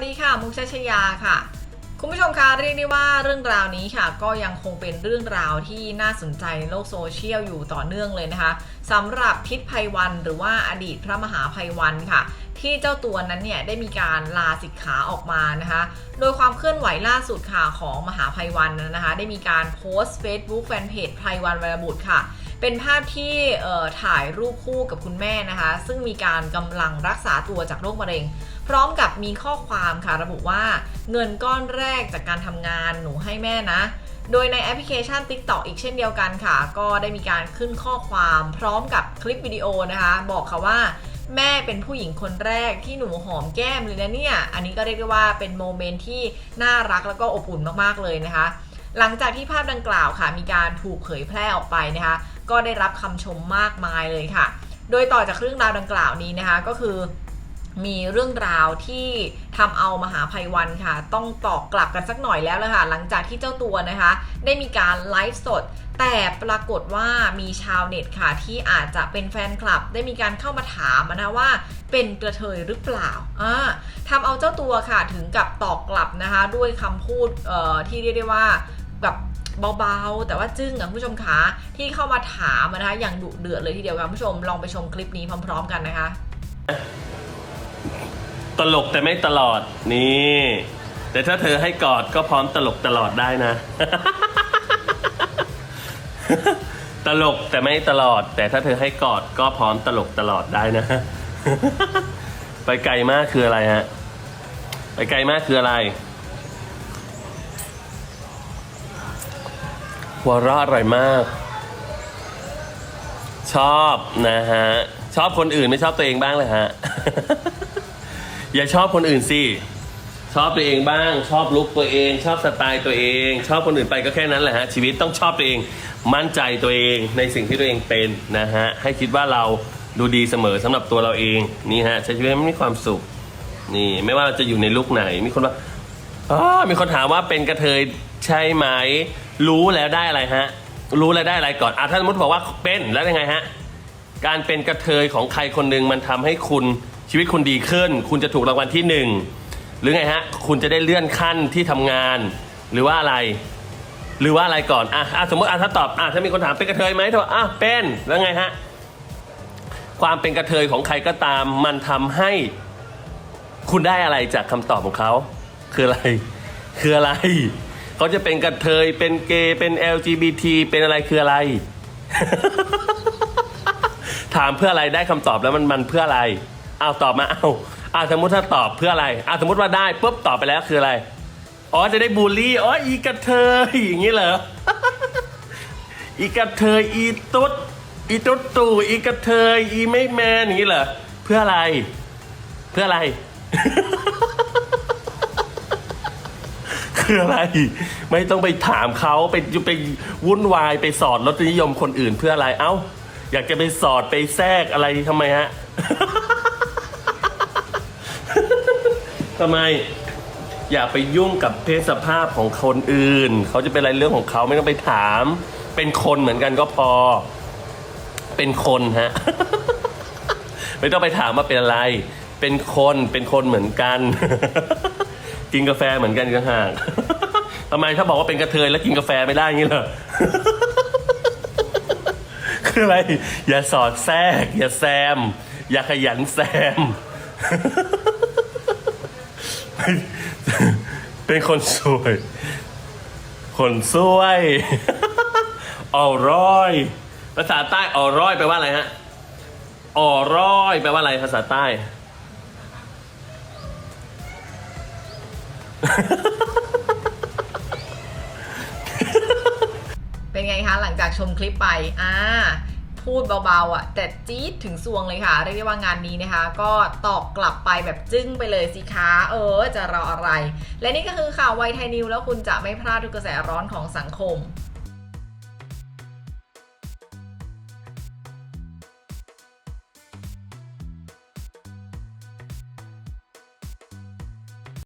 สดีค่ะมุกชัชยาค่ะ คุณผู้ชมคะเรียกได้ว่าเรื่องราวนี้ค่ะ ก็ยังคงเป็นเรื่องราวที่น่าสนใจในโลกโซเชียลอยู่ต่อเนื่องเลยนะคะสำหรับทิศภัยวันหรือว่าอดีตพระมหาภัยวันค่ะที่เจ้าตัวนั้นเนี่ยได้มีการลาสิกขาออกมานะคะ โดยความเคลื่อนไหวล่าสุดค่ะของมหาภัยวันนะคะ ได้มีการโพสต์ Facebook แฟนเพจภัยวันวรบุตรค่ะ เป็นภาพที่ถ่ายรูปคู่กับคุณแม่นะคะ ซึ่งมีการกำลังรักษาตัวจากโรคมะเร็ง พร้อมกับมีข้อความค่ะระบุว่าเงินก้อนแรกจากการทำงานหนูให้แม่นะ โดยในแอปพลิเคชัน TikTok อีกเช่นเดียวกันค่ะ ก็ได้มีการขึ้นข้อความพร้อมกับคลิปวิดีโอนะคะ บอกค่ะว่าแม่เป็นผู้หญิงคนแรกที่หนูหอมแก้มเลยนะเนี่ย อันนี้ก็เรียกได้ว่าเป็นโมเมนต์ที่น่ารักแล้วก็อบอุ่นมากๆเลยนะคะ หลังจากที่ภาพดังกล่าวค่ะ มีการถูกเผยแพร่ออกไปนะคะ ก็ได้รับคำชมมากมายเลยค่ะ โดยต่อจากเรื่องราวดังกล่าวนี้นะคะก็คือมีเรื่องราวที่ทำเอามหาภัยวันค่ะ ต้องตอบกลับกันสักหน่อยแล้วละค่ะ หลังจากที่เจ้าตัวนะคะ ได้มีการไลฟ์สด แต่ปรากฏว่ามีชาวเน็ตค่ะ ที่อาจจะเป็นแฟนคลับ ได้มีการเข้ามาถามนะว่า เป็นกระเทยหรือเปล่าอ่าทำเอาเจ้าตัวค่ะถึงกับตอบกลับนะคะ ด้วยคำพูดที่เรียกได้ว่าแบบ เบาๆ แต่ว่าจึ้งอะผู้ชมคะที่เข้ามาถามนะคะอย่างดุเดือดเลยทีเดียวค่ะผู้ชมลองไปชมคลิปนี้พร้อม ๆ กันนะคะ ตลกแต่ไม่ตลอดนี่ แต่ถ้าเธอให้กอดก็พร้อมตลกตลอดได้นะ ตลกแต่ไม่ตลอด แต่ถ้าเธอให้กอดก็พร้อมตลกตลอดได้นะ ไปไกลมากคืออะไรฮะไปไกลมากคืออะไร วเราะอร่อยมาก ชอบนะฮะ ชอบคนอื่นไม่ชอบตัวเองบ้างเลยฮะ อย่าชอบคนอื่นสิ ชอบตัวเองบ้าง ชอบลุคตัวเอง ชอบสไตล์ตัวเอง ชอบคนอื่นไปก็แค่นั้นแหละฮะ ชีวิตต้องชอบตัวเอง มั่นใจตัวเองในสิ่งที่ตัวเองเป็นนะฮะ ให้คิดว่าเราดูดีเสมอสำหรับตัวเราเองนี่ฮะใช้ชีวิตให้มีความสุข นี่ ไม่ว่าเราจะอยู่ในลุคไหน มีคนว่าอ๋อมีคนถามว่าเป็นกระเทย ใช่ไหม รู้แล้วได้อะไรฮะ รู้แล้วได้อะไรก่อนอะถ้าสมมติบอกว่าเป็นแล้วยังไงฮะ การเป็นกระเทยของใครคนหนึ่งมันทำให้คุณชีวิตคุณดีขึ้น คุณจะถูกรางวัลที่หนึ่งหรือไงฮะ คุณจะได้เลื่อนขั้นที่ทำงาน หรือว่าอะไร หรือว่าอะไรก่อนอะอะสมมติอะถ้าตอบอะถ้ามีคนถามเป็นกระเทยไหมเธออะเป็นแล้วไงฮะความเป็นกระเทยของใครก็ตาม มันทำให้ คุณได้อะไรจากคำตอบของเขา คืออะไร คืออะไร เขาจะเป็นกระเทย เป็นเกย์ เป็น LGBT เป็นอะไรคืออะไร ถามเพื่ออะไรได้คำตอบแล้วมันมันเพื่ออะไรเอาตอบมาเอาเอาสมมติถ้าตอบเพื่ออะไรเอาสมมติว่าได้ปุ๊บตอบไปแล้วคืออะไร อ๋อจะได้บูลลี่ อ๋ออีกระเทยอย่างนี้เหรอ อีกระเทยอีตุ๊ด อีตุ๊ดตู่อีกระเทยอีไม่แมนอย่างนี้เหรอ เพื่ออะไร เพื่ออะไร คืออะไร ไม่ต้องไปถามเขาไปไปวุ่นวายไปสอดรสนิยมคนอื่นเพื่ออะไร เอ้า อยากจะไปสอดไปแทรกอะไรทำไมฮะทำไม อย่าไปยุ่งกับเพศสภาพของคนอื่น เขาจะเป็นอะไรเรื่องของเขาไม่ต้องไปถาม เป็นคนเหมือนกันก็พอ เป็นคนฮะ ไม่ต้องไปถามว่าเป็นอะไร เป็นคนเป็นคนเหมือนกัน กินกาแฟเหมือนกันกันห่างทำไมถ้าบอกว่าเป็นกระเทยแล้วกินกาแฟไม่ได้งี้เหรอคืออะไร อย่าสอดแทรก อย่าแซม อย่าขยันแซม เป็นคนสวย คนสวยออร้อย ภาษาใต้ออร้อยแปลว่าอะไรฮะออร้อยแปลว่าอะไรภาษาใต้ เป็นไงคะหลังจากชมคลิปไปอ่าพูดเบาๆอะแต่จี๊ดถึงซวงเลยค่ะ เรียกได้ว่างานนี้นะคะ ก็ตอบกลับไปแบบจึ้งไปเลยสิคะเออ จะรออะไร และนี่ก็คือข่าวไวไทยนิวแล้วคุณจะไม่พลาดทุกกระแสร้อนของสังคม